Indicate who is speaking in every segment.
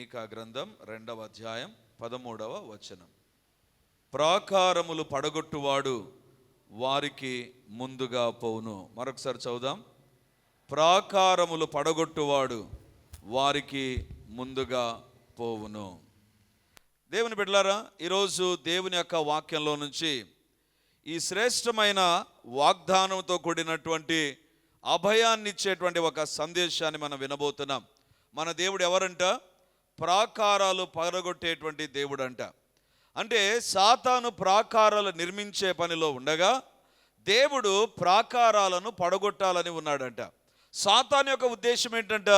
Speaker 1: మీకా గ్రంథం రెండవ అధ్యాయం పదమూడవ వచనం. ప్రాకారములు పడగొట్టువాడు వారికి ముందుగా పోవును. మరొకసారి చదుదాం ప్రాకారములు పడగొట్టువాడు వారికి ముందుగా పోవును. దేవుని బిడ్డలారా ఈరోజు దేవుని యొక్క వాక్యంలో నుంచి ఈ శ్రేష్టమైన వాగ్దానంతో కూడినటువంటి అభయాన్ని ఇచ్చేటువంటి ఒక సందేశాన్ని మనం వినబోతున్నాం. మన దేవుడు ఎవరంట? ప్రాకారాలు పగలగొట్టేటువంటి దేవుడు అంట అంటే సాతాను ప్రాకారాలు నిర్మించే పనిలో ఉండగా దేవుడు ప్రాకారాలను పడగొట్టాలని ఉన్నాడంట. సాతాను యొక్క ఉద్దేశం ఏంటంట?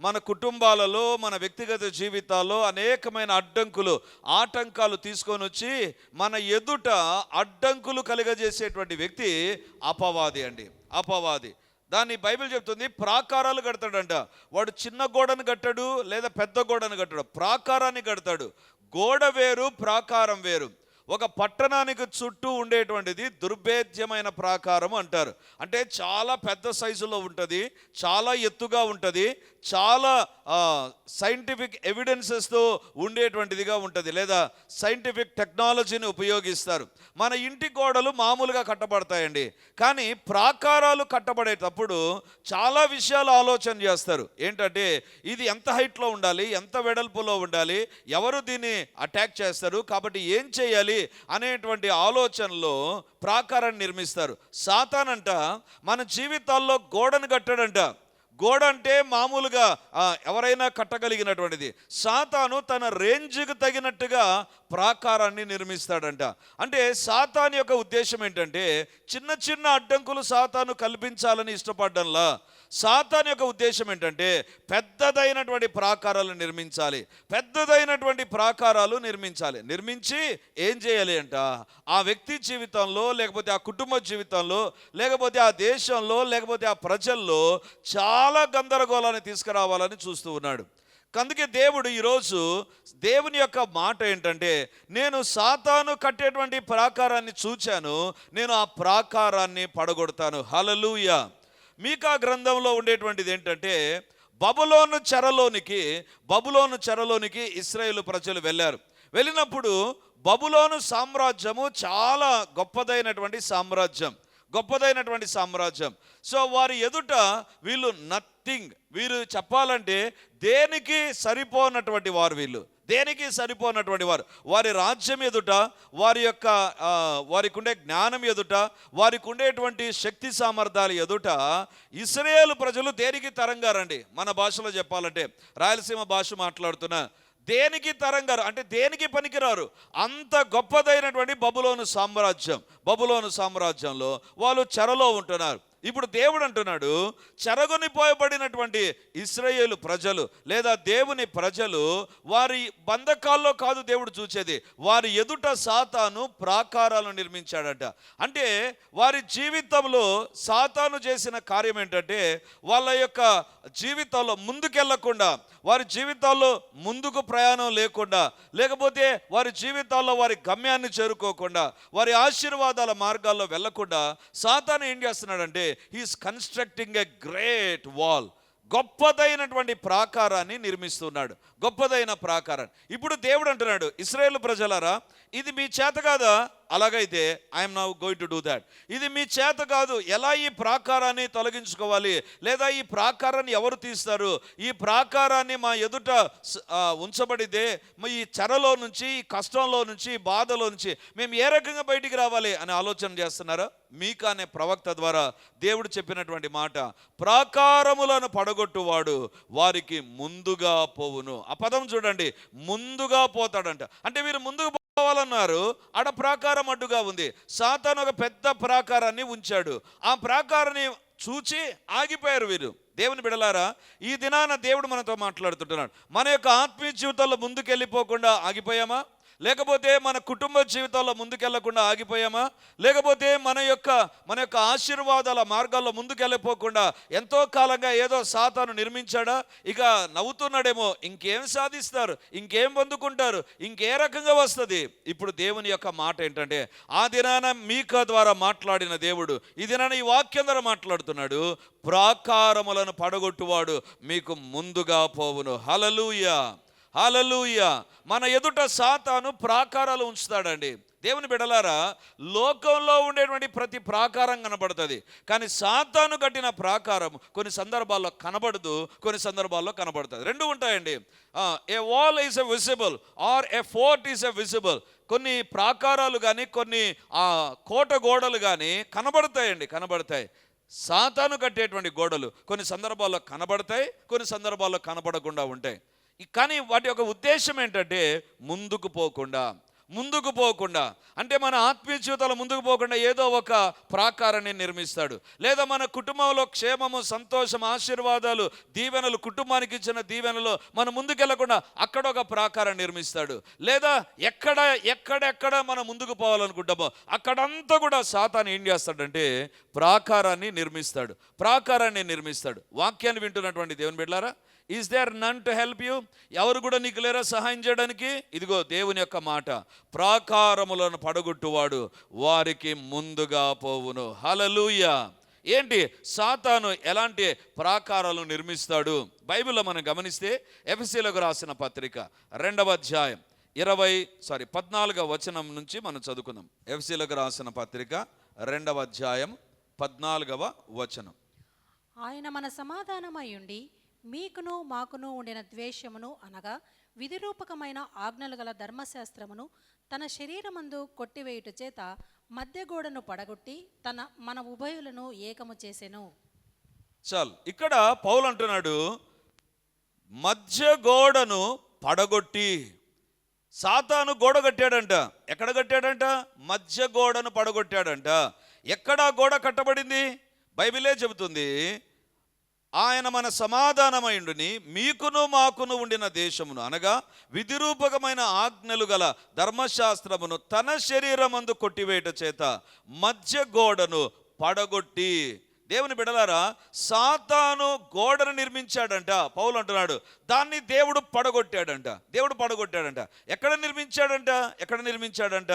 Speaker 1: మన కుటుంబాలలో మన వ్యక్తిగత జీవితాల్లో అనేకమైన అడ్డంకులు ఆటంకాలు తీసుకొని వచ్చి మన ఎదుట అడ్డంకులు కలిగజేసేటువంటి వ్యక్తి అపవాది అండి. అపవాది. దాన్ని బైబిల్ చెప్తుంది ప్రాకారాలు కడతాడంట. వాడు చిన్న గోడను కట్టాడు లేదా పెద్ద గోడను కట్టాడు. ప్రాకారాన్ని కడతాడు. గోడ వేరు ప్రాకారం వేరు. ఒక పట్టణానికి చుట్టూ ఉండేటువంటిది దుర్భేద్యమైన ప్రాకారం అంటారు. అంటే చాలా పెద్ద సైజులో ఉంటుంది చాలా ఎత్తుగా ఉంటుంది చాలా సైంటిఫిక్ ఎవిడెన్సెస్తో ఉండేటువంటిదిగా ఉంటుంది లేదా సైంటిఫిక్ టెక్నాలజీని ఉపయోగిస్తారు. మన ఇంటి గోడలు మామూలుగా కట్టబడతాయండి. కానీ ప్రాకారాలు కట్టబడేటప్పుడు చాలా విషయాలు ఆలోచన చేస్తారు. ఏంటంటే ఇది ఎంత హైట్లో ఉండాలి ఎంత వెడల్పులో ఉండాలి ఎవరు దీన్ని అటాక్ చేస్తారు కాబట్టి ఏం చేయాలి అనేటువంటి ఆలోచనలో ప్రాకారాన్ని నిర్మిస్తారు. సాతానంట మన జీవితాల్లో గోడను కట్టాడంట. గోడ అంటే మామూలుగా ఎవరైనా కట్టగలిగినటువంటిది. సాతాను తన రేంజ్కి తగినట్టుగా ప్రాకారాన్ని నిర్మిస్తాడంట. అంటే సాతాన్ యొక్క ఉద్దేశం ఏంటంటే చిన్న చిన్న అడ్డంకులు సాతాను కల్పించాలని ఇష్టపడ్డంలా. సాతాన్ యొక్క ఉద్దేశం ఏంటంటే పెద్దదైనటువంటి ప్రాకారాలు నిర్మించాలి. పెద్దదైనటువంటి ప్రాకారాలు నిర్మించాలి. నిర్మించి ఏం చేయాలి అంట? ఆ వ్యక్తి జీవితంలో లేకపోతే ఆ కుటుంబ జీవితంలో లేకపోతే ఆ దేశంలో లేకపోతే ఆ ప్రజల్లో చాలా గందరగోళాన్ని తీసుకురావాలని చూస్తూ ఉన్నాడు. అందుకే దేవుడు ఈరోజు దేవుని యొక్క మాట ఏంటంటే నేను సాతాను కట్టేటువంటి ప్రాకారాన్ని చూచాను నేను ఆ ప్రాకారాన్ని పడగొడతాను. హలలుయా మీకా గ్రంథంలో ఉండేటువంటిది ఏంటంటే బబులోను చెరలోనికి బబులోను చెరలోనికి ఇస్రాయేల్ ప్రజలు వెళ్ళారు. వెళ్ళినప్పుడు బబులోను సామ్రాజ్యము చాలా గొప్పదైనటువంటి సామ్రాజ్యం గొప్పదైనటువంటి సామ్రాజ్యం. సో వారి ఎదుట వీళ్ళు నథింగ్. వీరు చెప్పాలంటే దేనికి సరిపోనటువంటి వారు వీళ్ళు? దేనికి సరిపోనటువంటి వారు? వారి రాజ్యం ఎదుట వారి యొక్క వారికి ఉండే జ్ఞానం ఎదుట వారికి ఉండేటువంటి శక్తి సామర్థ్యాలు ఎదుట ఇస్రాయేల్ ప్రజలు దేనికి తరంగారండి? మన భాషలో చెప్పాలంటే రాయలసీమ భాష మాట్లాడుతున్న దేనికి తరంగారు? అంటే దేనికి పనికిరారు? అంత గొప్పదైనటువంటి బబులోను సామ్రాజ్యం బబులోను సామ్రాజ్యంలో వాళ్ళు చెరలో ఉంటున్నారు. ఇప్పుడు దేవుడు అంటున్నాడు చెరగొనిపోయబడినటువంటి ఇస్రాయేలు ప్రజలు లేదా దేవుని ప్రజలు వారి బంధకాల్లో కాదు దేవుడు చూసేది వారి ఎదుట సాతాను ప్రాకారాలను నిర్మించాడట. అంటే వారి జీవితంలో సాతాను చేసిన కార్యం ఏంటంటే వాళ్ళ యొక్క జీవితంలో ముందుకెళ్ళకుండా వారి జీవితాల్లో ముందుకు ప్రయాణం లేకుండా లేకపోతే వారి జీవితాల్లో వారి గమ్యాన్ని చేరుకోకుండా వారి ఆశీర్వాదాల మార్గాల్లో వెళ్ళకుండా సాతాను ఏం చేస్తున్నాడంటే he's constructing a great wall గొప్పదైనటువంటి ప్రాకారాన్ని నిర్మిస్తున్నాడు. గొప్పదైన ప్రాకారాన్ని. ఇప్పుడు దేవుడు అంటున్నాడు ఇస్రాయేల్ ప్రజలారా ఇది మీ చేత కాదా? అలాగైతే I'm now going to do that ఇది మీ చేత కాదు. ఎలా ఈ ప్రాకారాన్ని తొలగించుకోవాలి? లేదా ఈ ప్రాకారాన్ని ఎవరు తీస్తారు? ఈ ప్రాకారాన్ని మా ఎదుట ఉంచబడితే ఈ చెరలో నుంచి ఈ కష్టంలో నుంచి ఈ బాధలో నుంచి మేము ఏ రకంగా బయటికి రావాలి అని ఆలోచన చేస్తున్నారా? మీకా అనే ప్రవక్త ద్వారా దేవుడు చెప్పినటువంటి మాట ప్రాకారములను పడగొట్టువాడు వారికి ముందుగా పోవును. ఆ పదం చూడండి. ముందుగా పోతాడంట. అంటే వీరు ముందుకు పోవాలన్నారు ఆడ ప్రాకారం అడ్డుగా ఉంది. సాతాను ఒక పెద్ద ప్రాకారాన్ని ఉంచాడు. ఆ ప్రాకారాన్ని చూచి ఆగిపోయారు వీరు. దేవుని బిడలారా ఈ దినాన దేవుడు మనతో మాట్లాడుతుంటున్నాడు. మన యొక్క ఆత్మీయ జీవితంలో ముందుకెళ్ళిపోకుండా ఆగిపోయామా? లేకపోతే మన కుటుంబ జీవితాల్లో ముందుకెళ్ళకుండా ఆగిపోయామా? లేకపోతే మన యొక్క మన యొక్క ఆశీర్వాదాల మార్గాల్లో ముందుకెళ్ళిపోకుండా ఎంతో కాలంగా ఏదో సాతాను నిర్మించాడా? ఇక నవ్వుతున్నాడేమో ఇంకేం సాధిస్తారు? ఇంకేం పొందుకుంటారు? ఇంకే రకంగా వస్తుంది. ఇప్పుడు దేవుని యొక్క మాట ఏంటంటే ఆ దినాన మీక ద్వారా మాట్లాడిన దేవుడు ఈ దినాన ఈ వాక్యం ద్వారా మాట్లాడుతున్నాడు ప్రాకారములను పడగొట్టువాడు మీకు ముందుగా పోవును. హలలుయా హాలలుయ మన ఎదుట సాతాను ప్రాకారాలు ఉంచుతాడండి. దేవుని బిడలారా లోకంలో ఉండేటువంటి ప్రతి ప్రాకారం కనబడుతుంది. కానీ సాతాను కట్టిన ప్రాకారం కొన్ని సందర్భాల్లో కనబడదు కొన్ని సందర్భాల్లో కనబడుతుంది. రెండు ఉంటాయండి. A wall is a visible or a fort is a visible కొన్ని ప్రాకారాలు కానీ కొన్ని ఆ కోట గోడలు కానీ కనబడతాయండి కనబడతాయి. సాతాను కట్టేటువంటి గోడలు కొన్ని సందర్భాల్లో కనబడతాయి కొన్ని సందర్భాల్లో కనబడకుండా ఉంటాయి. కానీ వాటి యొక్క ఉద్దేశం ఏంటంటే ముందుకు పోకుండా ముందుకు పోకుండా. అంటే మన ఆత్మీయ జీవితాలు ముందుకు పోకుండా ఏదో ఒక ప్రాకారాన్ని నిర్మిస్తాడు. లేదా మన కుటుంబంలో క్షేమము సంతోషం ఆశీర్వాదాలు దీవెనలు కుటుంబానికి ఇచ్చిన దీవెనలు మనం ముందుకెళ్ళకుండా అక్కడ ఒక ప్రాకారం నిర్మిస్తాడు. లేదా ఎక్కడ ఎక్కడెక్కడ మనం ముందుకు పోవాలనుకుంటామో అక్కడంతా కూడా సాతాను ఏం చేస్తాడంటే ప్రాకారాన్ని నిర్మిస్తాడు. ప్రాకారాన్ని నిర్మిస్తాడు. వాక్యాన్ని వింటున్నటువంటి దేవుని బిడ్డారా is there none to help you ఎవరు కూడా నీకు లేరా సహాయం చేయడానికి? ఇదిగో దేవుని యొక్క మాట. ప్రాకారములను పడగొట్టువాడు వారికి ముందుగా పోవును. హలలుయ ఏంటి? సాతాను ఎలాంటి ప్రాకారాలు నిర్మిస్తాడు? బైబిల్లో మనం గమనిస్తే ఎఫ్సీలకు రాసిన పత్రిక రెండవ అధ్యాయం ఇరవై సారీ పద్నాలుగవ వచనం నుంచి మనం చదువుకుందాం. ఎఫ్సీలకు రాసిన పత్రిక రెండవ అధ్యాయం పద్నాలుగవ వచనం.
Speaker 2: ఆయన మన సమాధానమై ఉండి మీకును మాకును ఉండిన ద్వేషమును అనగా విధిరూపకమైన ఆజ్ఞలు గల ధర్మశాస్త్రమును తన శరీరమందు కొట్టివేయుట చేత మధ్య గోడను పడగొట్టి తన మన ఉభయులను ఏకము చేసెను.
Speaker 1: చాలు. ఇక్కడ పౌలు అంటున్నాడు మధ్య గోడను పడగొట్టి సాతాను గోడ కట్టాడంట. ఎక్కడ కట్టాడంట? మధ్య గోడను పడగొట్టాడంట. ఎక్కడ గోడ కట్టబడింది? బైబిలే చెబుతుంది ఆయన మన సమాధానమైండుని మీకును మాకును ఉండిన దేశమును అనగా విధిరూపకమైన ఆజ్ఞలు గల ధర్మశాస్త్రమును తన శరీరమందు కొట్టివేయట చేత మధ్య గోడను పడగొట్టి. దేవుని బిడలారా సాతాను గోడను నిర్మించాడంట. పౌలు అంటున్నాడు దాన్ని దేవుడు పడగొట్టాడంట. దేవుడు పడగొట్టాడంట. ఎక్కడ నిర్మించాడంట? ఎక్కడ నిర్మించాడంట?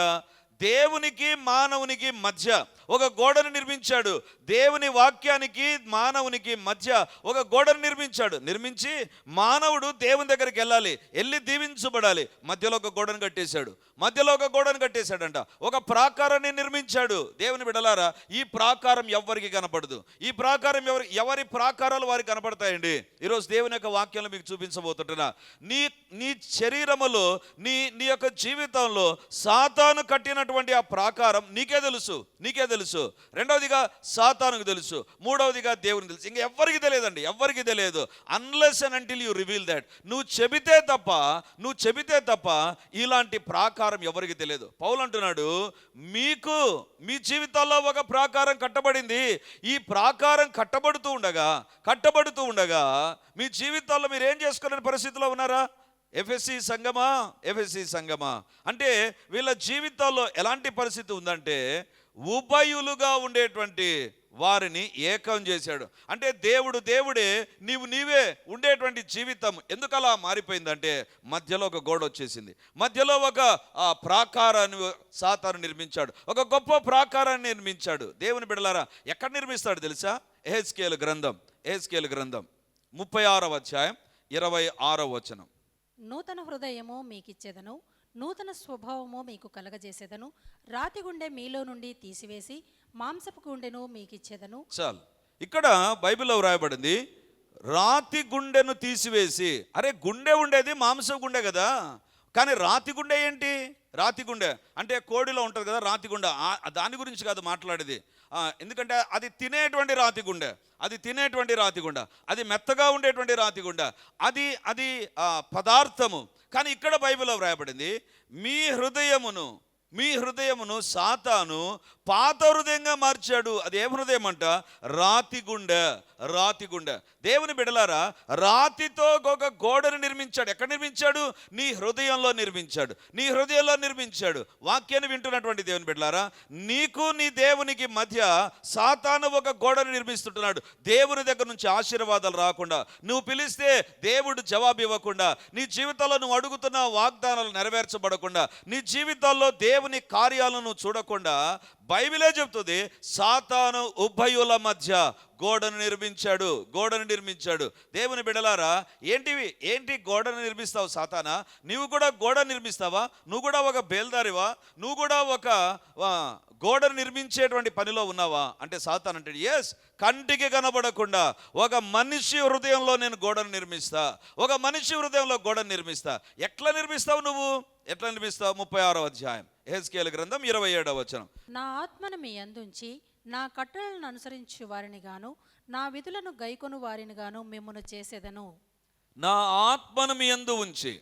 Speaker 1: దేవునికి మానవునికి మధ్య ఒక గోడను నిర్మించాడు. దేవుని వాక్యానికి మానవునికి మధ్య ఒక గోడను నిర్మించాడు. నిర్మించి మానవుడు దేవుని దగ్గరికి వెళ్ళాలి. వెళ్ళి దీవించబడాలి. మధ్యలో ఒక గోడను కట్టేశాడు. మధ్యలో ఒక గోడను కట్టేశాడంట. ఒక ప్రాకారాన్ని నిర్మించాడు. దేవుని బిడలారా ఈ ప్రాకారం ఎవరికి కనపడదు. ఈ ప్రాకారం ఎవరి ఎవరి ప్రాకారాలు వారికి కనపడతాయండి? ఈరోజు దేవుని యొక్క వాక్యాలు మీకు చూపించబోతుంటున్నా నీ నీ శరీరములో నీ నీ యొక్క జీవితంలో సాతాను కట్టినటువంటి ఆ ప్రాకారం నీకే తెలుసు నీకే తెలుసు. రెండవదిగా సాతానుకు తెలుసు మూడవదిగా దేవునికి తెలుసు. ఇంకా ఎవరికి తెలియదండి ఎవరికి తెలియదు. Unless and until you reveal that నువ్వు చెబితే తప్ప నువ్వు చెబితే తప్ప ఇలాంటి ప్రాకారం ఎవరికి తెలియదు. పౌలు అంటున్నాడు మీకు మీ జీవితాల్లో ఒక ప్రాకారం కట్టబడింది. ఈ ప్రాకారం కట్టబడుతూ ఉండగా కట్టబడుతూ ఉండగా మీ జీవితాల్లో మీరు ఏం చేసుకోలేని పరిస్థితిలో ఉన్నారా? ఎఫ్ఎస్సి సంగమా ఎఫ్ఎస్సి సంగమా. అంటే వీళ్ళ జీవితాల్లో ఎలాంటి పరిస్థితి ఉందంటే ఉభయులుగా ఉండేటువంటి వారిని ఏకం చేశాడు. అంటే దేవుడు దేవుడే నీవు నీవే ఉండేటువంటి జీవితం ఎందుకు అలా మారిపోయిందంటే మధ్యలో ఒక గోడ వచ్చేసింది. మధ్యలో ఒక ఆ, ప్రాకారాన్ని సాతాను నిర్మించాడు. ఒక గొప్ప ప్రాకారాన్ని నిర్మించాడు. దేవుని బిడలారా ఎక్కడ నిర్మిస్తాడు తెలుసా? ఎహెస్కేల్ గ్రంథం ఎహెస్కేల్ గ్రంథం ముప్పై ఆరవ అధ్యాయం ఇరవై ఆరవ వచనం.
Speaker 2: నూతన హృదయము మీకిచ్చేదను నూతన స్వభావము మీకు కలగజేసేదను రాతి గుండె మీలో నుండి తీసివేసి మాంసపు గుండెను మీకిచ్చేదను.
Speaker 1: చాలు. ఇక్కడ బైబిల్లో వ్రాయబడింది రాతి గుండెను తీసివేసి అరే గుండె ఉండేది మాంసం గుండె కదా కానీ రాతి గుండె ఏంటి? రాతి గుండె. అంటే కోడిలో ఉంటుంది కదా రాతి గుండె. దాని గురించి కాదు మాట్లాడేది. ఎందుకంటే అది తినేటువంటి రాతి గుండె. అది తినేటువంటి రాతి గుండె. అది మెత్తగా ఉండేటువంటి రాతి గుండె. అది అది ఆ, పదార్థము. కానీ ఇక్కడ బైబిల్లో వ్రాయబడింది మీ హృదయమును మీ హృదయమును సాతాను పాత హృదయంగా మార్చాడు. అది ఏ హృదయం అంట? రాతి గుండె. రాతి గుండె. దేవుని బిడలారా రాతితో ఒక గోడను నిర్మించాడు. ఎక్కడ నిర్మించాడు? నీ హృదయంలో నిర్మించాడు. నీ హృదయంలో నిర్మించాడు. వాక్యాన్ని వింటున్నటువంటి దేవుని బిడ్డలారా నీకు నీ దేవునికి మధ్య సాతాను ఒక గోడను నిర్మిస్తుంటున్నాడు. దేవుని దగ్గర నుంచి ఆశీర్వాదాలు రాకుండా నువ్వు పిలిస్తే దేవుడు జవాబు ఇవ్వకుండా నీ జీవితంలో నువ్వు అడుగుతున్న వాగ్దానాలు నెరవేర్చబడకుండా నీ జీవితాల్లో దేవుని కార్యాలను చూడకుండా బైబిలే చెప్తుంది సాతాను ఉభయుల మధ్య గోడను నిర్మించాడు గోడను నిర్మించాడు. దేవుని బిడలారా ఏంటివి? ఏంటి గోడను నిర్మిస్తావు సాతానా? నీవు కూడా గోడ నిర్మిస్తావా? నువ్వు కూడా ఒక బేల్దారివా? నువ్వు కూడా ఒక గోడను నిర్మించేటువంటి పనిలో ఉన్నావా? అంటే సాతాన్ అంటే ఎస్ కంటికి కనబడకుండా ఒక మనిషి హృదయంలో నేను గోడను నిర్మిస్తా. ఒక మనిషి హృదయంలో గోడను నిర్మిస్తా. ఎట్లా నిర్మిస్తావు నువ్వు? ఎట్లా నిర్మిస్తావు? ముప్పై ఆరో అధ్యాయం. హెస్కేల్ గ్రంథం ఇరవై ఏడవ వచనం.
Speaker 2: నా ఆత్మను మీ అందుంచి నా కట్టడలను అనుసరించు వారిని గాను నా విధులను గైకొను వారిని గాను మిమ్మను చేసేదను.
Speaker 1: నా ఆత్మను మీ యందు ఉంచి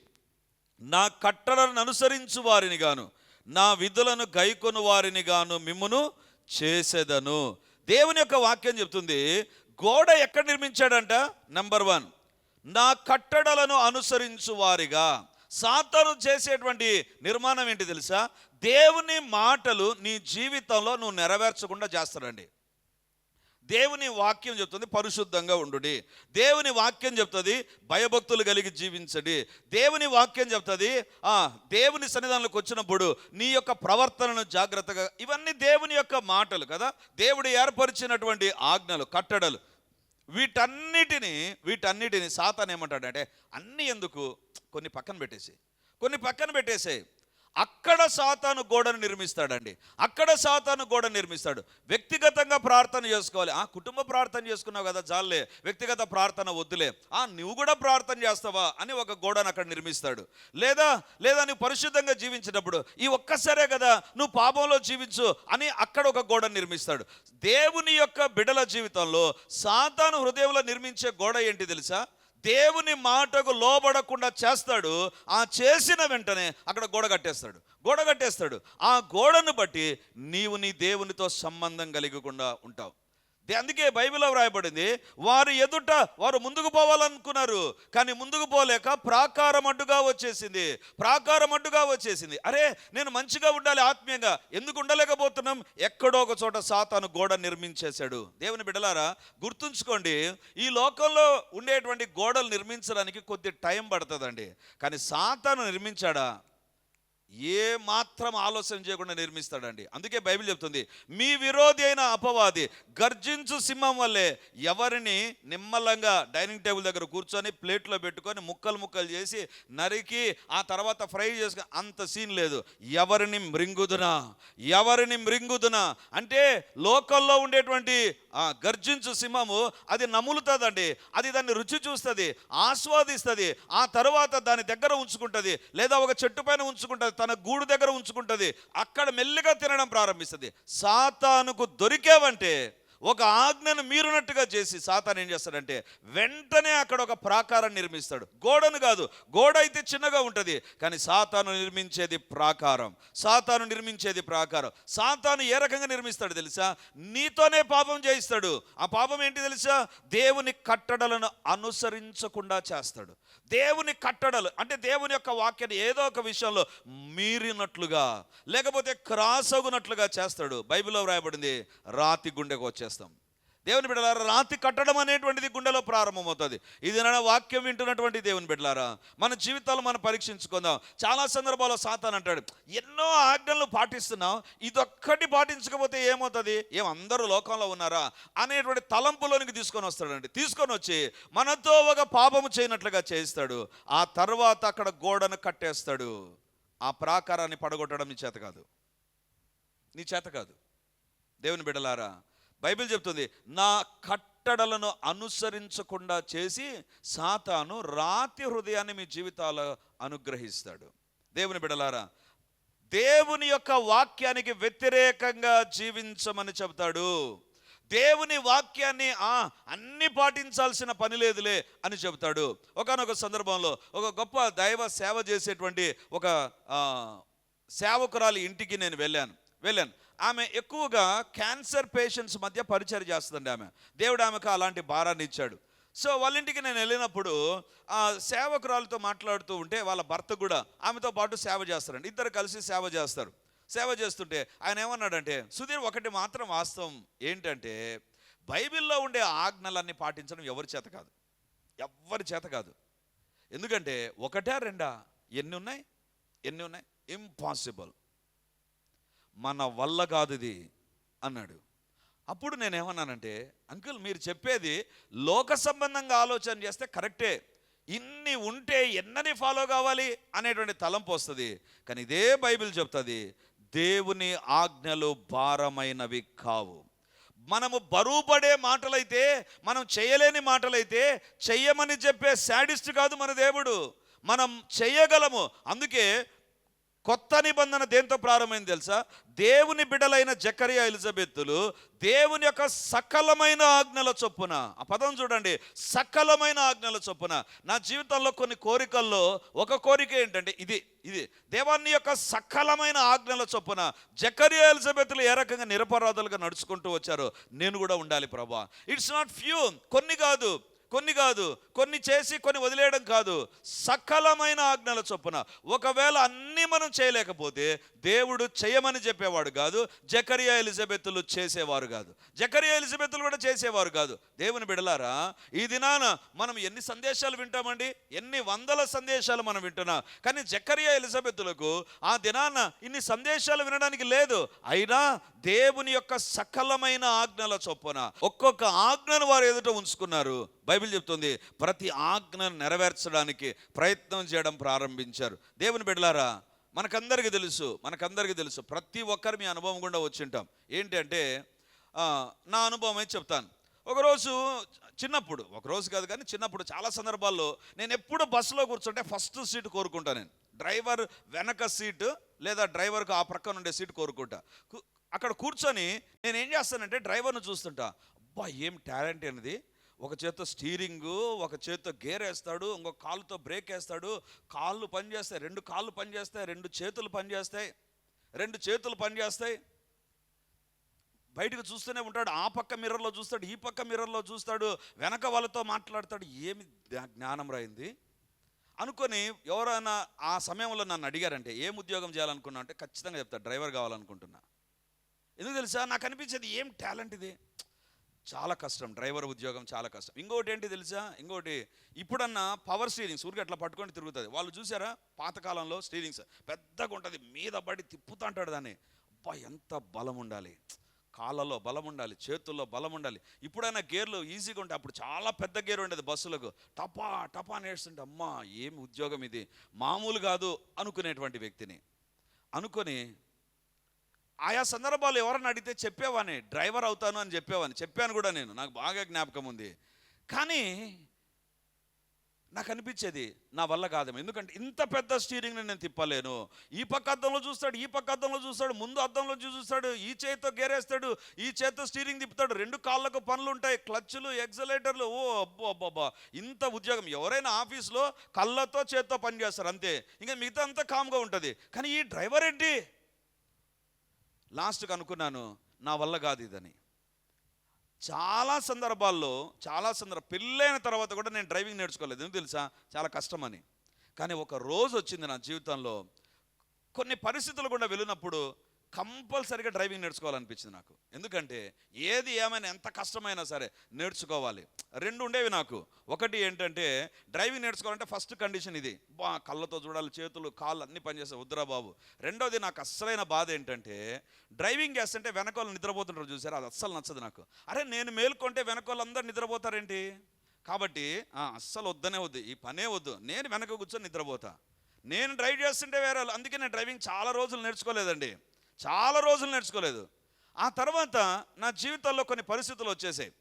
Speaker 1: నా కట్టడలను అనుసరించు వారిని గాను నా విధులను గైకొను వారిని గాను మిమ్మును చేసేదను. దేవుని యొక్క వాక్యం చెప్తుంది గోడ ఎక్కడ నిర్మించాడంట? నంబర్ వన్ నా కట్టడలను అనుసరించు వారిగా. సాతాను చేసేటువంటి నిర్మాణం ఏంటి తెలుసా? దేవుని మాటలు నీ జీవితంలో నువ్వు నెరవేర్చకుండా చేస్తాడండి. దేవుని వాక్యం చెప్తుంది పరిశుద్ధంగా ఉండుడి. దేవుని వాక్యం చెప్తుంది భయభక్తులు కలిగి జీవించడి. దేవుని వాక్యం చెప్తుంది ఆ దేవుని సన్నిధానంలోకి వచ్చినప్పుడు నీ యొక్క ప్రవర్తనను జాగ్రత్తగా ఇవన్నీ దేవుని యొక్క మాటలు కదా. దేవుడు ఏర్పరిచినటువంటి ఆజ్ఞలు కట్టడలు వీటన్నిటిని వీటన్నిటిని సాతాన్ ఏమంటాడంటే అన్ని ఎందుకు? కొన్ని పక్కన పెట్టేసి కొన్ని పక్కన పెట్టేసే అక్కడ సాతాను గోడను నిర్మిస్తాడండి. అక్కడ సాతాను గోడ నిర్మిస్తాడు. వ్యక్తిగతంగా ప్రార్థన చేసుకోవాలి. ఆ కుటుంబ ప్రార్థన చేసుకున్నావు కదా చాలే వ్యక్తిగత ప్రార్థన వద్దులే. ఆ నువ్వు కూడా ప్రార్థన చేస్తావా అని ఒక గోడను అక్కడ నిర్మిస్తాడు. లేదా లేదా నువ్వు పరిశుద్ధంగా జీవించినప్పుడు ఈ ఒక్కసారే కదా నువ్వు పాపంలో జీవించు అని అక్కడ ఒక గోడను నిర్మిస్తాడు. దేవుని యొక్క బిడల జీవితంలో సాతాను హృదయంలో నిర్మించే గోడ ఏంటి తెలుసా? దేవుని మాటకు లోబడకుండా చేస్తాడు ఆ చేసిన వెంటనే అక్కడ గోడ కట్టేస్తాడు గోడ కట్టేస్తాడు. ఆ గోడను బట్టి నీవు నీ దేవునితో సంబంధం కలిగకుండా ఉంటావు. అందుకే బైబిల్లో వ్రాయబడింది వారు ఎదుట వారు ముందుకు పోవాలనుకున్నారు కానీ ముందుకు పోలేక ప్రాకారం అడ్డుగా వచ్చేసింది ప్రాకారం అడ్డుగా వచ్చేసింది. అరే నేను మంచిగా ఉండాలి ఆత్మీయంగా. ఎందుకు ఉండలేకపోతున్నాం? ఎక్కడో ఒక చోట సాతాను గోడ నిర్మించేశాడు. దేవుని బిడలారా గుర్తుంచుకోండి ఈ లోకంలో ఉండేటువంటి గోడలు నిర్మించడానికి కొద్ది టైం పడుతుందండి. కానీ సాతాను నిర్మించాడా? ఏ మాత్రం ఆలోచన చేయకుండా నిర్మిస్తాడండి. అందుకే బైబిల్ చెప్తుంది మీ విరోధి అయిన అపవాది గర్జించు సింహం వల్లే ఎవరిని నిమ్మలంగా డైనింగ్ టేబుల్ దగ్గర కూర్చొని ప్లేట్లో పెట్టుకొని ముక్కలు ముక్కలు చేసి నరికి ఆ తర్వాత ఫ్రై చేసుకుని అంత సీన్ లేదు. ఎవరిని మృంగుదునా? ఎవరిని మృంగుదునా? అంటే లోకల్లో ఉండేటువంటి గర్జించు సింహము అది నములుతుందండి. అది దాన్ని రుచి చూస్తుంది ఆస్వాదిస్తుంది ఆ తర్వాత దాని దగ్గర ఉంచుకుంటుంది లేదా ఒక చెట్టు పైన ఉంచుకుంటుంది తన గూడు దగ్గర ఉంచుకుంటుంది. అక్కడ మెల్లిగా తినడం ప్రారంభిస్తుంది. సాతానుకు దొరికేవంటే ఒక ఆజ్ఞను మీరునట్టుగా చేసి సాతాన్ ఏం చేస్తాడంటే వెంటనే అక్కడ ఒక ప్రాకారం నిర్మిస్తాడు. గోడను కాదు గోడ అయితే చిన్నగా ఉంటుంది కానీ సాతాను నిర్మించేది ప్రాకారం. సాతాను నిర్మించేది ప్రాకారం. సాతాను ఏ రకంగా నిర్మిస్తాడు తెలుసా? నీతోనే పాపం చేయిస్తాడు. ఆ పాపం ఏంటి తెలుసా? దేవుని కట్టడలను అనుసరించకుండా చేస్తాడు. దేవుని కట్టడలు అంటే దేవుని యొక్క వాక్యాన్ని ఏదో ఒక విషయంలో మీరినట్లుగా లేకపోతే క్రాసగునట్లుగా చేస్తాడు. బైబిల్లో వ్రాయబడింది రాతి గుండెకు వచ్చేస్తాం. దేవుని బిడ్డలారా రాతి కట్టడం అనేటువంటిది గుండెలో ప్రారంభమవుతుంది. ఇది నా వాక్యం వింటున్నటువంటి దేవుని బిడ్డలారా మన జీవితాలు మనం పరీక్షించుకుందాం. చాలా సందర్భాల్లో సాతాన్ అంటాడు ఎన్నో ఆజ్ఞలు పాటిస్తున్నాం ఇదొక్కటి పాటించకపోతే ఏమవుతుంది? ఏం అందరూ లోకంలో ఉన్నారా? అనేటువంటి తలంపులోనికి తీసుకొని వస్తాడండి. తీసుకొని వచ్చి మనతో ఒక పాపము చేయనట్లుగా చేయిస్తాడు. ఆ తర్వాత అక్కడ గోడను కట్టేస్తాడు. ఆ ప్రాకారాన్ని పడగొట్టడం నీ చేత కాదు. నీ చేత కాదు. దేవుని బిడ్డలారా బైబిల్ చెప్తుంది నా కట్టడలను అనుసరించకుండా చేసి సాతాను రాతి హృదయాన్ని మీ జీవితాలు అనుగ్రహిస్తాడు. దేవుని బిడలారా దేవుని యొక్క వాక్యానికి వ్యతిరేకంగా జీవించమని చెబుతాడు. దేవుని వాక్యాన్ని ఆ అన్ని పాటించాల్సిన పని లేదులే అని చెబుతాడు. ఒకనొక సందర్భంలో ఒక గొప్ప దైవ సేవ చేసేటువంటి ఒక ఆ, సేవకురాలి ఇంటికి నేను వెళ్ళాను. వెళ్ళాను. ఆమె ఎక్కువగా క్యాన్సర్ పేషెంట్స్ మధ్య పరిచయం చేస్తుందండి ఆమె. దేవుడు ఆమెకు అలాంటి భారాన్ని ఇచ్చాడు. సో వాళ్ళ ఇంటికి నేను వెళ్ళినప్పుడు ఆ సేవకురాలతో మాట్లాడుతూ ఉంటే వాళ్ళ భర్త కూడా ఆమెతో పాటు సేవ చేస్తారండి. ఇద్దరు కలిసి సేవ చేస్తారు. సేవ చేస్తుంటే ఆయన ఏమన్నాడంటే సుధీర్ ఒకటి మాత్రం వాస్తవం ఏంటంటే బైబిల్లో ఉండే ఆజ్ఞలన్నీ పాటించడం ఎవరి చేత కాదు. ఎవరి చేత కాదు. ఎందుకంటే ఒకటా రెండా? ఎన్ని ఉన్నాయి? ఎన్ని ఉన్నాయి? ఇంపాసిబుల్. మన వల్ల కాదు ఇది అన్నాడు. అప్పుడు నేనేమన్నానంటే అంకుల్ మీరు చెప్పేది లోక సంబంధంగా ఆలోచన చేస్తే కరెక్టే. ఇన్ని ఉంటే ఎన్నని ఫాలో కావాలి? అనేటువంటి తలంపు వస్తుంది. కానీ ఇదే బైబిల్ చెప్తుంది దేవుని ఆజ్ఞలు భారమైనవి కావు. మనము బరువు పడే మాటలైతే మనం చేయలేని మాటలైతే చెయ్యమని చెప్పే శాడిస్ట్ కాదు మన దేవుడు. మనం చేయగలము అందుకే కొత్త నిబంధన దేంతో ప్రారంభమైంది తెలుసా? దేవుని బిడలైన జకరియా ఎలిజబెత్తులు దేవుని యొక్క సకలమైన ఆజ్ఞల చొప్పున ఆ పదం చూడండి సకలమైన ఆజ్ఞల చొప్పున నా జీవితంలో కొన్ని కోరికల్లో ఒక కోరిక ఏంటంటే ఇది ఇది దేవాన్ని యొక్క సకలమైన ఆజ్ఞల చొప్పున జకరియా ఎలిజబెత్తులు ఏ రకంగా నిరపరాధులుగా నడుచుకుంటూ వచ్చారో నేను కూడా ఉండాలి ప్రభా. ఇట్స్ నాట్ ఫ్యూ కొన్ని కాదు. కొన్ని కాదు కొన్ని చేసి కొన్ని వదిలేయడం కాదు. సకలమైన ఆజ్ఞల చొప్పున. ఒకవేళ అన్నీ మనం చేయలేకపోతే దేవుడు చేయమని చెప్పేవాడు కాదు జకరియా ఎలిజబెత్తులు చేసేవారు కాదు. జకరియా ఎలిజబెత్తులు కూడా చేసేవారు కాదు. దేవుని బిడలారా ఈ దినాన మనం ఎన్ని సందేశాలు వింటామండి? ఎన్ని వందల సందేశాలు మనం వింటున్నాం. కానీ జకరియా ఎలిజబెత్తులకు ఆ దినాన ఇన్ని సందేశాలు వినడానికి లేదు. అయినా దేవుని యొక్క సకలమైన ఆజ్ఞల చొప్పున ఒక్కొక్క ఆజ్ఞను వారు ఎదుట ఉంచుకున్నారు. బైబిల్ చెప్తుంది ప్రతి ఆజ్ఞను నెరవేర్చడానికి ప్రయత్నం చేయడం ప్రారంభించారు. దేవుని బిడ్డలారా మనకందరికీ తెలుసు మనకందరికీ తెలుసు ప్రతి ఒక్కరు మీ అనుభవం గుండా వచ్చింటాం ఏంటంటే నా అనుభవం అయితే చెప్తాను? ఒకరోజు చిన్నప్పుడు ఒకరోజు కాదు కానీ చిన్నప్పుడు చాలా సందర్భాల్లో నేను ఎప్పుడు బస్సులో కూర్చుంటే ఫస్ట్ సీటు కోరుకుంటా నేను. డ్రైవర్ వెనక సీటు లేదా డ్రైవర్కు ఆ ప్రక్కన ఉండే సీట్ కోరుకుంటా. అక్కడ కూర్చొని నేను ఏం చేస్తానంటే డ్రైవర్ను చూస్తుంటా. అబ్బా ఏం టాలెంట్ అనేది ఒక చేత్తో స్టీరింగు ఒక చేత్తో గేర్ వేస్తాడు ఇంకొక కాలుతో బ్రేక్ వేస్తాడు. కాళ్ళు పనిచేస్తాయి రెండు కాళ్ళు పనిచేస్తాయి రెండు చేతులు పనిచేస్తాయి రెండు చేతులు పనిచేస్తాయి. బయటకు చూస్తూనే ఉంటాడు ఆ పక్క మిర్రర్లో చూస్తాడు ఈ పక్క మిర్రర్లో చూస్తాడు వెనక వాళ్ళతో మాట్లాడతాడు. ఏమి జ్ఞానం రాయింది? అనుకొని ఎవరైనా ఆ సమయంలో నన్ను అడిగారంటే ఏం ఉద్యోగం చేయాలనుకున్నా అంటే ఖచ్చితంగా చెప్తా డ్రైవర్ కావాలనుకుంటున్నా. ఎందుకు తెలుసా? నాకు అనిపించేది ఏం టాలెంట్ ఇది? చాలా కష్టం డ్రైవర్ ఉద్యోగం చాలా కష్టం. ఇంకోటి ఏంటి తెలుసా? ఇంకోటి ఇప్పుడన్నా పవర్ స్టీరింగ్స్ ఊరికి అట్లా పట్టుకొని తిరుగుతుంది. వాళ్ళు చూసారా? పాతకాలంలో స్టీరింగ్స్ పెద్దగా ఉంటుంది మీద పడి తిప్పుతా అంటాడు దాన్ని. అబ్బా ఎంత బలం ఉండాలి. కాళ్ళలో బలం ఉండాలి చేతుల్లో బలం ఉండాలి. ఇప్పుడైనా గేర్లు ఈజీగా ఉంటాయి అప్పుడు చాలా పెద్ద గేర్ ఉండేది బస్సులకు. టపా టపా నేర్చుంటే అమ్మా ఏమి ఉద్యోగం ఇది? మామూలు కాదు అనుకునేటువంటి వ్యక్తిని. అనుకొని ఆయా సందర్భాలు ఎవరన్నా అడిగితే చెప్పేవాని డ్రైవర్ అవుతాను అని చెప్పేవాని. చెప్పాను కూడా నేను. నాకు బాగా జ్ఞాపకం ఉంది. కానీ నాకు అనిపించేది నా వల్ల కాదేమో. ఎందుకంటే ఇంత పెద్ద స్టీరింగ్ని నేను తిప్పలేను. ఈ పక్క అద్దంలో చూస్తాడు ఈ పక్క అద్దంలో చూస్తాడు ముందు అద్దంలో చూస్తాడు ఈ చేతితో గేరేస్తాడు ఈ చేతితో స్టీరింగ్ తిప్పుతాడు. రెండు కాళ్ళకు పనులు ఉంటాయి క్లచ్లు ఎగ్జలేటర్లు ఓ అబ్బో అబ్బబ్బా ఇంత ఉద్యోగం. ఎవరైనా ఆఫీస్లో కళ్ళతో చేత్తో పని చేస్తారు అంతే. ఇంకా మిగతా అంతా కామ్గా ఉంటుంది. కానీ ఈ డ్రైవర్ ఏంటి? లాస్ట్కి అనుకున్నాను నా వల్ల కాదు ఇదని. చాలా సందర్భాల్లో చాలా సందర్భ పెళ్ళైన తర్వాత కూడా నేను డ్రైవింగ్ నేర్చుకోలేదు. ఎందుకు తెలుసా? చాలా కష్టమని. కానీ ఒక రోజు వచ్చింది నా జీవితంలో. కొన్ని పరిస్థితులు కూడా వెళ్ళినప్పుడు కంపల్సరీగా డ్రైవింగ్ నేర్చుకోవాలనిపించింది నాకు. ఎందుకంటే ఏది ఏమైనా ఎంత కష్టమైనా సరే నేర్చుకోవాలి. రెండు ఉండేవి నాకు. ఒకటి ఏంటంటే డ్రైవింగ్ నేర్చుకోవాలంటే ఫస్ట్ కండిషన్ ఇది. బా కళ్ళతో చూడాలి చేతులు కాళ్ళు అన్ని పనిచేసే వద్దురా బాబు. రెండోది నాకు అస్సలైన బాధ ఏంటంటే డ్రైవింగ్ చేస్తుంటే వెనకాల నిద్రపోతుంటారు చూసారు? అది అస్సలు నచ్చదు నాకు. అరే నేను మేల్కొంటే వెనకాల అందరు నిద్రపోతారేంటి? కాబట్టి ఆ, అస్సలు వద్దనే వద్దు. ఈ పనే వద్దు. నేను వెనక కూర్చొని నిద్రపోతా. నేను డ్రైవ్ చేస్తుంటే వేరే వాళ్ళు. అందుకే నేను డ్రైవింగ్ చాలా రోజులు నేర్చుకోలేదండి. చాలా రోజులు నేర్చుకోలేదు. ఆ తర్వాత నా జీవితంలో కొన్ని పరిస్థితులు వచ్చేసాయి.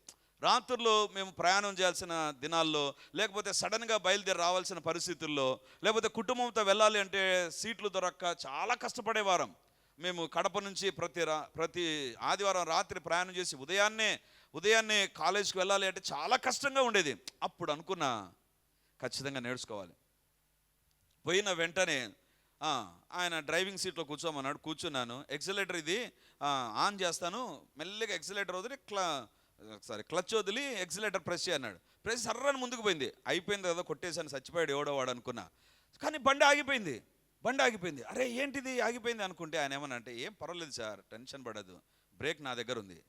Speaker 1: రాత్రులు మేము ప్రయాణం చేయాల్సిన దినాల్లో లేకపోతే సడన్గా బయలుదేరి రావాల్సిన పరిస్థితుల్లో లేకపోతే కుటుంబంతో వెళ్ళాలి అంటే సీట్లు దొరక్క చాలా కష్టపడేవారం మేము కడప నుంచి ప్రతి రా ప్రతి ఆదివారం రాత్రి ప్రయాణం చేసి ఉదయాన్నే ఉదయాన్నే కాలేజీకి వెళ్ళాలి అంటే చాలా కష్టంగా ఉండేది. అప్పుడు అనుకున్నా ఖచ్చితంగా నేర్చుకోవాలి. పోయిన వెంటనే ఆయన డ్రైవింగ్ సీట్లో కూర్చోమన్నాడు కూర్చున్నాను. ఎక్సలేటర్ ఇది ఆన్ చేస్తాను. మెల్లిగా ఎక్సలేటర్ వదిలి క్లా సారీ క్లచ్ వదిలి ఎక్సలేటర్ ప్రెస్ చేయన్నాడు ప్రెస్ సర్రని ముందుకు పోయింది. అయిపోయింది కదా కొట్టేశాను చచ్చిపోయాడు ఎవడో వాడు అనుకున్నా. కానీ బండి ఆగిపోయింది. బండి ఆగిపోయింది. అరే ఏంటిది? ఆగిపోయింది అనుకుంటే ఆయన ఏమన్నా అంటే ఏం పర్వాలేదు సార్ టెన్షన్ పడదు. బ్రేక్ నా దగ్గర ఉంది.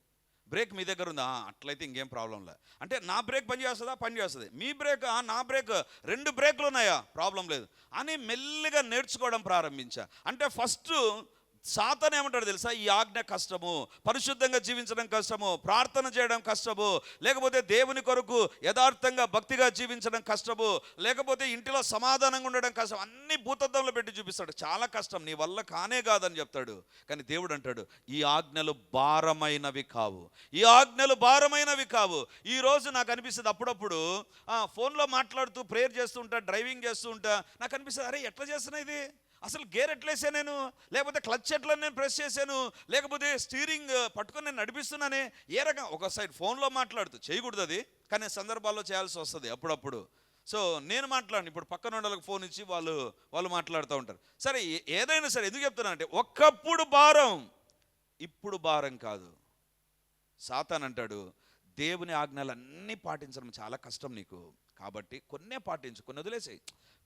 Speaker 1: బ్రేక్ మీ దగ్గర ఉందా? అట్లయితే ఇంకేం ప్రాబ్లం లే అంటే నా బ్రేక్ పని చేస్తుందా? పని చేస్తుంది. మీ బ్రేక్ నా బ్రేక్ రెండు బ్రేక్లు ఉన్నాయా? ప్రాబ్లం లేదు. అని మెల్లిగా నేర్చుకోవడం ప్రారంభించా. అంటే ఫస్ట్ సాతన్ ఏమంటాడు తెలుసా? ఈ ఆజ్ఞ కష్టము పరిశుద్ధంగా జీవించడం కష్టము ప్రార్థన చేయడం కష్టము లేకపోతే దేవుని కొరకు యథార్థంగా భక్తిగా జీవించడం కష్టము లేకపోతే ఇంటిలో సమాధానంగా ఉండడం కష్టం అన్ని భూతద్దంలో పెట్టి చూపిస్తాడు. చాలా కష్టం నీ వల్ల కానే కాదని చెప్తాడు. కానీ దేవుడు అంటాడు ఈ ఆజ్ఞలు భారమైనవి కావు. ఈ ఆజ్ఞలు భారమైనవి కావు. ఈ రోజు నాకు అనిపిస్తుంది అప్పుడప్పుడు ఆ, ఫోన్లో మాట్లాడుతూ ప్రేయర్ చేస్తూ ఉంటా డ్రైవింగ్ చేస్తూ ఉంటా నాకు అనిపిస్తుంది అరే ఎట్లా చేస్తున్నా ఇది? అసలు గేర్ ఎట్లేసా నేను? లేకపోతే క్లచ్ ఎట్లా నేను ప్రెస్ చేశాను? లేకపోతే స్టీరింగ్ పట్టుకొని నేను నడిపిస్తున్నానే? ఏ రకం? ఒక సైడ్ ఫోన్లో మాట్లాడుతూ చేయకూడదు అది కానీ సందర్భాల్లో చేయాల్సి వస్తుంది అప్పుడప్పుడు. సో నేను మాట్లాడను. ఇప్పుడు పక్కన వాళ్ళకి ఫోన్ ఇచ్చి వాళ్ళు వాళ్ళు మాట్లాడుతూ ఉంటారు. సరే ఏదైనా సరే ఎందుకు చెప్తున్నా అంటే ఒకప్పుడు భారం. ఇప్పుడు భారం కాదు. సాతాన్ అంటాడు దేవుని ఆజ్ఞలన్నీ పాటించడం చాలా కష్టం నీకు. కాబట్టి కొన్నే పాటించు కొన్ని వదిలేసేయి.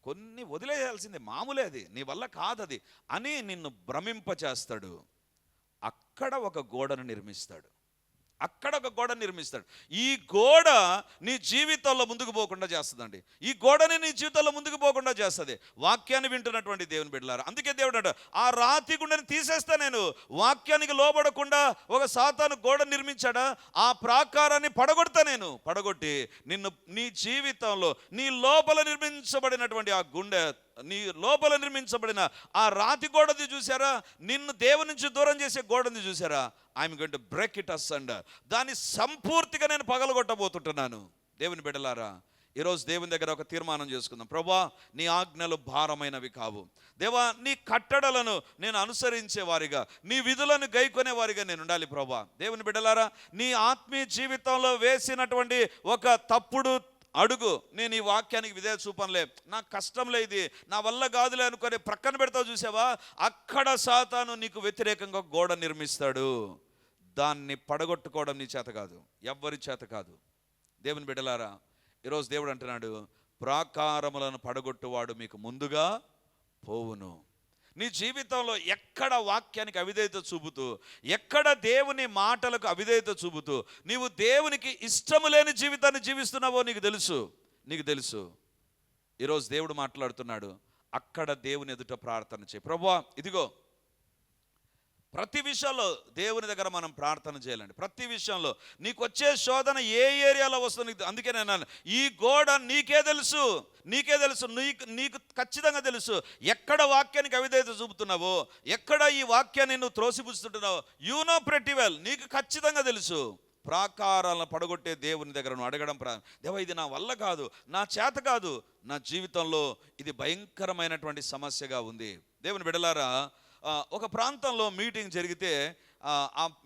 Speaker 1: కొన్ని వదిలేయాల్సింది మామూలే అది నీ వల్ల కాదది అని నిన్ను భ్రమింపచేస్తాడు. అక్కడ ఒక గోడను నిర్మిస్తాడు. అక్కడ ఒక గోడ నిర్మిస్తాడు. ఈ గోడ నీ జీవితంలో ముందుకు పోకుండా చేస్తుందండి. ఈ గోడని నీ జీవితంలో ముందుకు పోకుండా చేస్తుంది. వాక్యాన్ని వింటున్నటువంటి దేవుని బిడ్డలారు అందుకే దేవుడు అంట ఆ రాతి గుండెని తీసేస్తా నేను. వాక్యానికి లోబడకుండా ఒక సాతాను గోడ నిర్మించాడా? ఆ ప్రాకారాన్ని పడగొడతా నేను. పడగొట్టి నిన్ను నీ జీవితంలో నీ లోపల నిర్మించబడినటువంటి ఆ గుండె నీ లోపల నిర్మించబడిన ఆ రాతి గోడది చూసారా నిన్ను దేవుని నుంచి దూరం చేసే గోడని చూసారా I'm going to break it asunder దాన్ని సంపూర్తిగా నేను పగలగొట్టబోతుంటున్నాను. దేవుని బిడ్డలారా ఈరోజు దేవుని దగ్గర ఒక తీర్మానం చేసుకుందాం. ప్రభా నీ ఆజ్ఞలు భారమైనవి కావు. దేవా నీ కట్టడలను నేను అనుసరించే వారిగా నీ విధులను గైకొనే వారిగా నేను ఉండాలి ప్రభా. దేవుని బిడ్డలారా నీ ఆత్మీయ జీవితంలో వేసినటువంటి ఒక తప్పుడు అడుగు నేను ఈ వాక్యానికి విధేయత చూపంలే నాకు కష్టంలే ఇది. నా వల్ల కాదులే అనుకొని ప్రక్కన పెడతావు చూసావా? అక్కడ సాతాను నీకు వ్యతిరేకంగా గోడ నిర్మిస్తాడు. దాన్ని పడగొట్టుకోవడం నీ చేత కాదు. ఎవ్వరి చేత కాదు. దేవుని బిడ్డలారా ఈరోజు దేవుడు అంటున్నాడు ప్రాకారములను పడగొట్టువాడు మీకు ముందుగా పోవును. నీ జీవితంలో ఎక్కడ వాక్యానికి అవిధేయత చూపుతూ ఎక్కడ దేవుని మాటలకు అవిధేయత చూపుతూ నీవు దేవునికి ఇష్టము లేని జీవితాన్ని జీవిస్తున్నావో నీకు తెలుసు. నీకు తెలుసు. ఈరోజు దేవుడు మాట్లాడుతున్నాడు అక్కడ దేవుని ఎదుట ప్రార్థన చేయి. ప్రభా ఇదిగో ప్రతి విషయంలో దేవుని దగ్గర మనం ప్రార్థన చేయాలండి. ప్రతి విషయంలో నీకు వచ్చే శోధన ఏ ఏరియాలో వస్తుంది అందుకే నేను ఈ గోడ నీకే తెలుసు నీకే తెలుసు నీకు నీకు ఖచ్చితంగా తెలుసు. ఎక్కడ వాక్యానికి అవిధేయత చూపుతున్నావో ఎక్కడ ఈ వాక్యాన్ని నువ్వు త్రోసిపుచ్చుతున్నావో యూ నో ప్రెట్టి వెల్ నీకు ఖచ్చితంగా తెలుసు. ప్రాకారాలను పడగొట్టే దేవుని దగ్గర నువ్వు అడగడం ప్రా దేవ ఇది నా వల్ల కాదు నా చేత కాదు నా జీవితంలో ఇది భయంకరమైనటువంటి సమస్యగా ఉంది. దేవుని బిడలారా ఒక ప్రాంతంలో మీటింగ్ జరిగితే ఆ,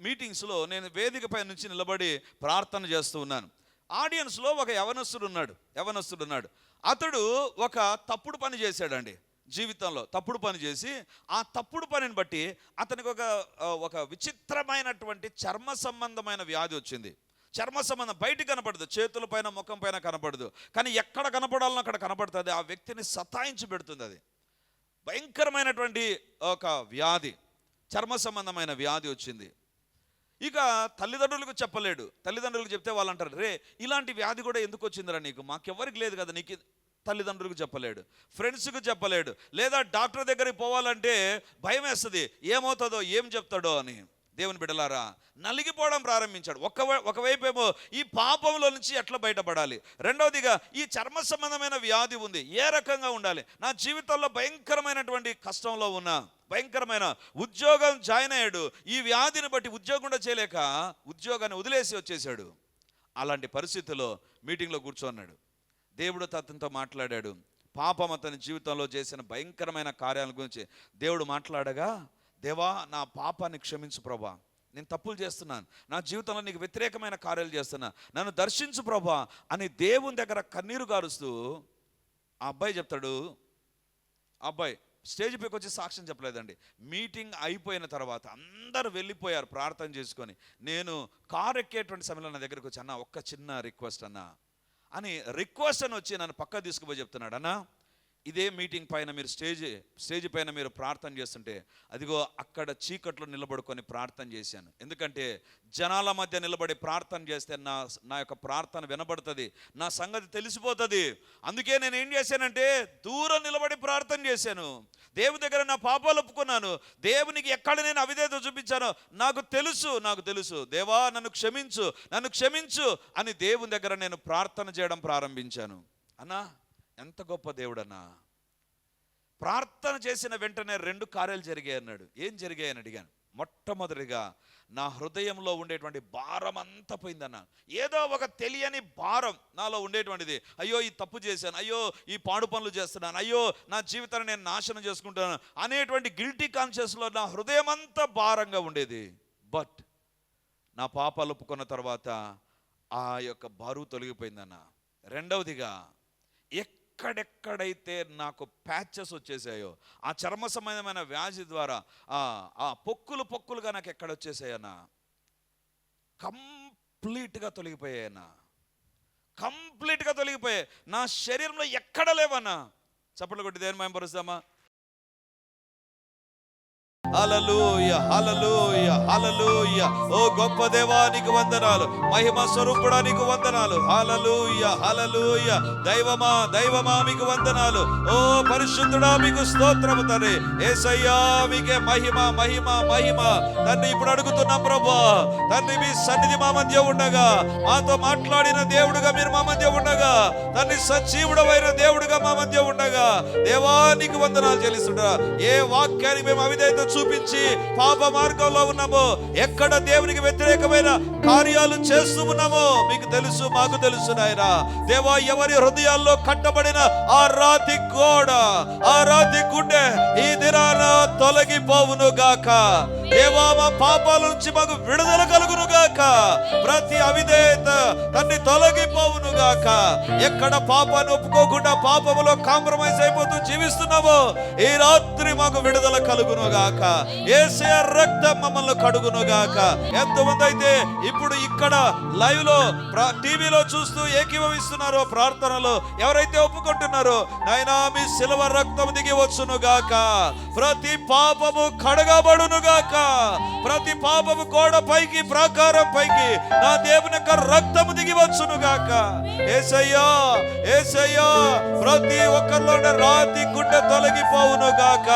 Speaker 1: మీటింగ్స్లో నేను వేదికపై నుంచి నిలబడి ప్రార్థన చేస్తూ ఉన్నాను. ఆడియన్స్లో ఒక యవనస్తుడు ఉన్నాడు యవనస్తుడు ఉన్నాడు. అతడు ఒక తప్పుడు పని చేశాడండి జీవితంలో తప్పుడు పని చేసి ఆ తప్పుడు పనిని బట్టి అతనికి ఒక ఒక విచిత్రమైనటువంటి చర్మ సంబంధమైన వ్యాధి వచ్చింది. చర్మ సంబంధం బయట కనపడదు చేతుల పైన ముఖం పైన కనపడదు. కానీ ఎక్కడ కనపడాలనో అక్కడ కనపడుతుంది ఆ వ్యక్తిని సతాయించి పెడుతుంది అది. భయంకరమైనటువంటి ఒక వ్యాధి చర్మ సంబంధమైన వ్యాధి వచ్చింది. ఇక తల్లిదండ్రులకు చెప్పలేడు. తల్లిదండ్రులకు చెప్తే వాళ్ళు అంటారు రే ఇలాంటి వ్యాధి కూడా ఎందుకు వచ్చిందిరా నీకు? మాకెవ్వరికి లేదు కదా నీకు తల్లిదండ్రులకు చెప్పలేడు ఫ్రెండ్స్కు చెప్పలేడు లేదా డాక్టర్ దగ్గరికి పోవాలంటే భయం వేస్తుంది ఏమవుతుందో ఏం చెప్తాడో అని. దేవుని బిడలారా నలిగిపోవడం ప్రారంభించాడు. ఒక ఒకవైపు ఏమో ఈ పాపంలో నుంచి ఎట్లా బయటపడాలి? రెండవదిగా ఈ చర్మ సంబంధమైన వ్యాధి ఉంది. ఏ రకంగా ఉండాలి? నా జీవితంలో భయంకరమైనటువంటి కష్టంలో ఉన్నా భయంకరమైన ఉద్యోగం జాయిన్ అయ్యాడు. ఈ వ్యాధిని బట్టి ఉద్యోగం కూడా చేయలేక ఉద్యోగాన్ని వదిలేసి వచ్చేసాడు అలాంటి పరిస్థితిలో మీటింగ్లో కూర్చోన్నాడు. దేవుడు అతనితో మాట్లాడాడు. పాపం అతని జీవితంలో చేసిన భయంకరమైన కార్యాల గురించి దేవుడు మాట్లాడగా దేవా నా పాపాన్ని క్షమించు ప్రభా. నేను తప్పులు చేస్తున్నాను. నా జీవితంలో నీకు వ్యతిరేకమైన కార్యాలు చేస్తున్నా. నన్ను దర్శించు ప్రభా అని దేవుని దగ్గర కన్నీరు గారుస్తూ ఆ అబ్బాయి చెప్తాడు. అబ్బాయి స్టేజ్ పైకి వచ్చి సాక్ష్యం చెప్పలేదండి. మీటింగ్ అయిపోయిన తర్వాత అందరు వెళ్ళిపోయారు ప్రార్థన చేసుకొని. నేను కారు ఎక్కేటువంటి సమయంలో నా దగ్గరకు వచ్చి అన్న ఒక్క చిన్న రిక్వెస్ట్ అన్న. అని రిక్వెస్ట్ అని వచ్చి నన్ను పక్క తీసుకుపోయి చెప్తున్నాడు. అన్నా ఇదే మీటింగ్ పైన మీరు స్టేజ్ స్టేజ్ పైన మీరు ప్రార్థన చేస్తుంటే అదిగో అక్కడ చీకట్లో నిలబడుకొని ప్రార్థన చేశాను. ఎందుకంటే జనాల మధ్య నిలబడి ప్రార్థన చేస్తే నా నా యొక్క ప్రార్థన వినబడుతుంది నా సంగతి తెలిసిపోతుంది. అందుకే నేను ఏం చేశానంటే దూరం నిలబడి ప్రార్థన చేశాను. దేవుని దగ్గర నా పాపాలు ఒప్పుకున్నాను. దేవునికి ఎక్కడ నేను అవిధేత చూపించానో నాకు తెలుసు నాకు తెలుసు. దేవా నన్ను క్షమించు నన్ను క్షమించు అని దేవుని దగ్గర నేను ప్రార్థన చేయడం ప్రారంభించాను. అన్నా ఎంత గొప్ప దేవుడన్నా. ప్రార్థన చేసిన వెంటనే రెండు కార్యాలు జరిగాయి అన్నాడు. ఏం జరిగాయని అడిగాను. మొట్టమొదటిగా నా హృదయంలో ఉండేటువంటి భారం అంతా పోయిందన్న. ఏదో ఒక తెలియని భారం నాలో ఉండేటువంటిది. అయ్యో ఈ తప్పు చేశాను. అయ్యో ఈ పాడు పనులు చేస్తున్నాను. అయ్యో నా జీవితాన్ని నేను నాశనం చేసుకుంటాను అనేటువంటి గిల్టీ కాన్షియస్లో నా హృదయం అంతా భారంగా ఉండేది. బట్ నా పాపాలు ఒప్పుకున్న తర్వాత ఆ యొక్క బరువు తొలగిపోయిందన్న. రెండవదిగా ఎక్కడెక్కడైతే నాకు ప్యాచెస్ వచ్చేసాయో ఆ చర్మ సంబంధమైన వ్యాధి ద్వారా ఆ ఆ పొక్కులు పొక్కులుగా నాకు ఎక్కడ వచ్చేసాయన్నా కంప్లీట్గా తొలగిపోయాయన్నా కంప్లీట్గా తొలగిపోయాయి. నా శరీరంలో ఎక్కడ లేవన్నా చప్పట్లు కొట్టి దేని మేము పరుస్తామా? హలలోయ హలలోయ హలలోయ ఓ గొప్ప దేవానికి వందనాలు మహిమ స్వరూపుడా నీకు వందనాలు. హలలోయ హలలోయ దైవమా దైవమా మీకు వందనాలు. ఓ పరిశుద్ధుడా మీకు స్తోత్రము తండ్రి ఏసయ్యా మీకే మహిమ మహిమ మహిమ. తండ్రి ఇప్పుడు అడుగుతున్నాం ప్రభా తండ్రి మీ సన్నిధి మా మధ్య ఉండగా. మాతో మాట్లాడిన దేవుడుగా మీరు మా మధ్య ఉండగా. తండ్రి సజీవుడమైన దేవుడుగా మా మధ్య ఉండగా. దేవానికి వందనాలు చెల్లిస్తుంటారా? ఏ వాక్యానికి మేము అవిధేయత చూపించి పాప మార్గంలో ఉన్నామో. ఎక్కడ దేవునికి వ్యతిరేకమైన కార్యాలు చేస్తూ ఉన్నామో మీకు తెలుసు మాకు తెలుసు నాయన. దేవా ఎవరి హృదయాల్లో కట్టబడిన ఆ రాతి గోడ ఆ రాతి గుండె ఈ దినాన తొలగిపోవును గాక దేవా మా పాపాల నుంచి మాకు విడుదల కలుగును గాక ప్రతి అవిధేయత తన్ని తొలగిపోవును గాక ఎక్కడ పాపాన్ని ఒప్పుకోకుండా పాపములో కాంప్రమైజ్ అయిపోతూ జీవిస్తున్నామో ఈ రాత్రి మాకు విడుదల కలుగును గాక ఏసే రక్తం మమ్మల్ని కడుగును గాక ఎంతమంది అయితే ఇప్పుడు ఇక్కడ లైవ్లో ప్ర- టీవీలో చూస్తూ ఏకీభవిస్తున్నారో ప్రార్థనలో ఎవరైతే ఒప్పుకుంటున్నారో నాయనా మీ శిలవ రక్తం దిగి వచ్చును గాక ప్రతి పాపము కడగబడును గాక ప్రతి పాపము గోడ పైకి ప్రాకారం పైకి నా దేవుని యొక్క రక్తము దిగి వచ్చును గాక ఏసయ్యా ఏసయ్యా ప్రతి ఒక్కరిలో రాతి గుండె తొలగిపోవును గాక.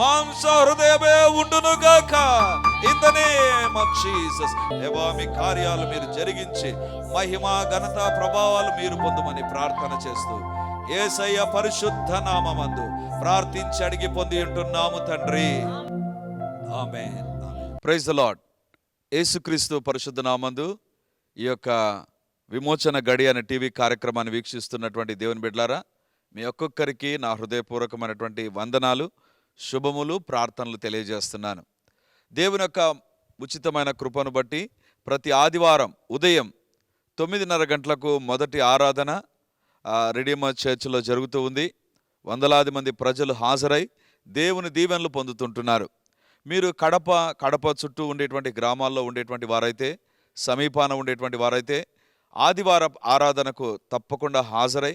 Speaker 1: మాంస హృదయమే ఉండును గాక. In the name of Jesus దేవా మీ కార్యాలు మీరు జరిగించి మహిమ ఘనత ప్రభావాలు మీరు పొందమని ప్రార్థన చేస్తూ ఏసయ్య పరిశుద్ధ నామందు ప్రార్థించి అడిగి పొంది ఉంటున్నాము తండ్రి. ఆమె ప్రైజ్ ద లార్డ్ యేసుక్రీస్తు పరిశుద్ధ నామందు ఈ యొక్క విమోచన గడి అనే టీవీ కార్యక్రమాన్ని వీక్షిస్తున్నటువంటి దేవుని బిడ్లారా మీ ఒక్కొక్కరికి నా హృదయపూర్వకమైనటువంటి వందనాలు శుభములు ప్రార్థనలు తెలియజేస్తున్నాను. దేవుని యొక్క ఉచితమైన కృపను బట్టి ప్రతి ఆదివారం ఉదయం తొమ్మిదిన్నర గంటలకు మొదటి ఆరాధన ఆ, రెడీమర్ చర్చిలో జరుగుతూ ఉంది. వందలాది మంది ప్రజలు హాజరై దేవుని దీవెనలు పొందుతుంటున్నారు. మీరు కడప కడప చుట్టూ ఉండేటువంటి గ్రామాల్లో ఉండేటువంటి వారైతే సమీపాన ఉండేటువంటి వారైతే ఆదివారం ఆరాధనకు తప్పకుండా హాజరై